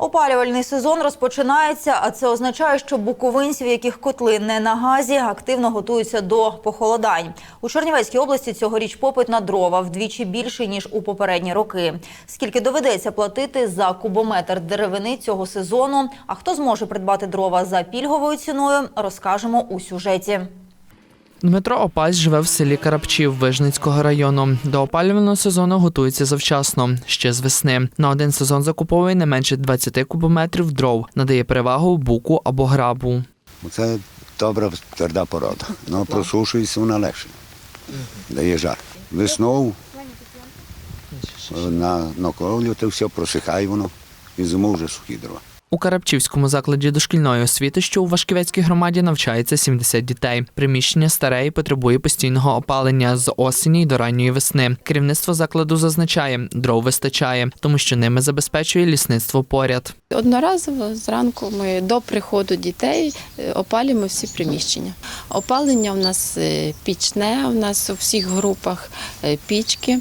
Опалювальний сезон розпочинається, а це означає, що буковинці, в яких котли не на газі, активно готуються до похолодань. У Чернівецькій області цьогоріч попит на дрова вдвічі більший ніж у попередні роки. Скільки доведеться платити за кубометр деревини цього сезону? А хто зможе придбати дрова за пільговою ціною, розкажемо у сюжеті. Дмитро Опась живе в селі Карапчів Вижницького району. До опалювального сезону готується завчасно, ще з весни. На один сезон закуповує не менше 20 кубометрів дров, надає перевагу буку або грабу. Це добра тверда порода. Ну, просушується вона легше. Дає жар. Весною на, на кровлю то все просихає воно і зиму вже сухі дрова. У Карапчівському закладі дошкільної освіти, що у Вашківецькій громаді, навчається 70 дітей. Приміщення старе і потребує постійного опалення з осені й до ранньої весни. Керівництво закладу зазначає, дров вистачає, тому що ними забезпечує лісництво поряд. Одноразово зранку ми до приходу дітей е, опалюємо всі приміщення. Опалення у нас е, пічне, у нас у всіх групах е, пічки.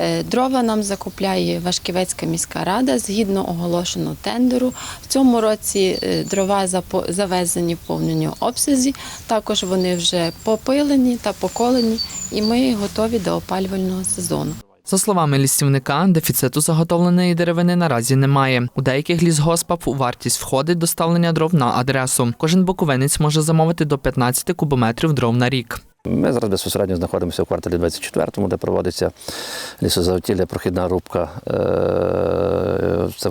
Е, Дрова нам закупляє Вашківецька міська рада згідно оголошеного тендеру. В цьому році е, дрова завезені в повному обсязі. Також вони вже попилені та поколені, і ми готові до опалювального сезону. За словами лісівника, дефіциту заготовленої деревини наразі немає. У деяких лісгоспах у вартість входить доставлення дров на адресу. Кожен буковинець може замовити до 15 кубометрів дров на рік. Ми зараз безпосередньо знаходимося в кварталі 24, де проводиться лісозаготівля, прохідна рубка. Е, Це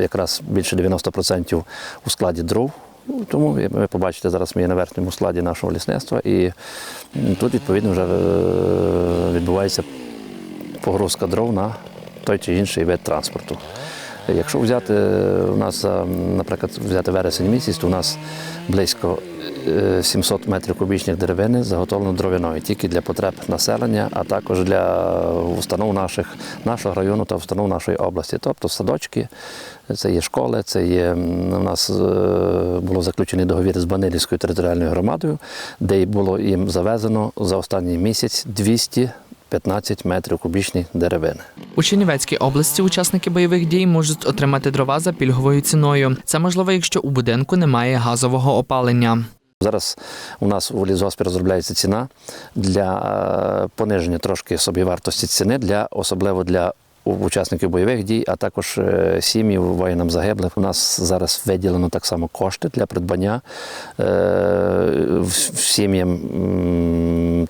якраз більше 90% у складі дров. Ну, Тому ви побачите, зараз ми є на верхньому складі нашого лісництва, і тут відповідно вже е, відбувається погрузка дров на той чи інший вид транспорту. Якщо взяти е, у нас, е, наприклад, взяти вересень місяць, то у нас близько е, 700 метрів кубічних деревини заготовлено дров'яної тільки для потреб населення, а також для установ наших, нашого району та установ нашої області. Тобто садочки, це є школи, це є у нас е, було заключений договір з Банилівською територіальною громадою, де було їм завезено за останній місяць 200 15 метрів кубічних деревини. У Чернівецькій області учасники бойових дій можуть отримати дрова за пільговою ціною. Це можливо, якщо у будинку немає газового опалення. Зараз у нас у лісгоспі розробляється ціна для е, пониження трошки собівартості ціни для особливо для учасників бойових дій, а також сім'ї воїнам загиблих. У нас зараз виділено так само кошти для придбання е, сім'ям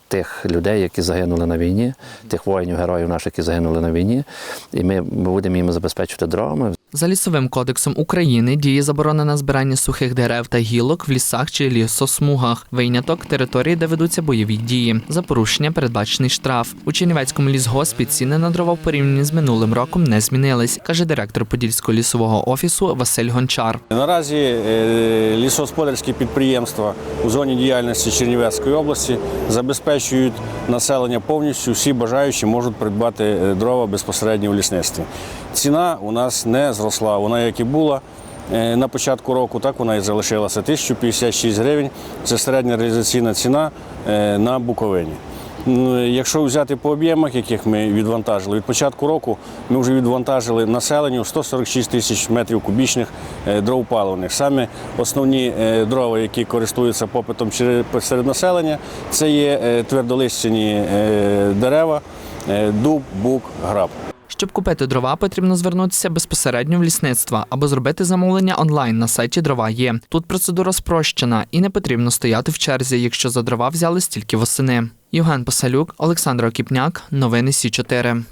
тих людей, які загинули на війні, тих воїнів, героїв наших, які загинули на війні. І ми будемо їм забезпечити дровами. За лісовим кодексом України діє заборона на збирання сухих дерев та гілок в лісах чи лісосмугах. Виняток території, де ведуться бойові дії. За порушення передбачений штраф. У Чернівецькому лісгоспі ціни на дрова в порівнянні з минулим роком не змінились, каже директор Подільського лісового офісу Василь Гончар. Наразі е, лісогосподарські підприємства у зоні діяльності Чернівецької області забезпечують населення повністю. Всі бажаючі можуть придбати е, дрова безпосередньо в лісництві. Ціна у нас не зросла. Вона як і була е, на початку року, так вона і залишилася 1056 гривень. Це середня реалізаційна ціна е, на Буковині. Якщо взяти по об'ємах, яких ми відвантажили, від початку року ми вже відвантажили населенню 146 тисяч метрів кубічних е, дров паливних. Саме основні дрова, які користуються попитом серед населення, це є твердолистяні дерева, дуб, бук, граб. Щоб купити дрова, потрібно звернутися безпосередньо в лісництво або зробити замовлення онлайн на сайті Дрова є. Тут процедура спрощена і не потрібно стояти в черзі, якщо за дрова взяли стільки восени. Євген Посалюк, Олександр Окіпняк, новини Сі 4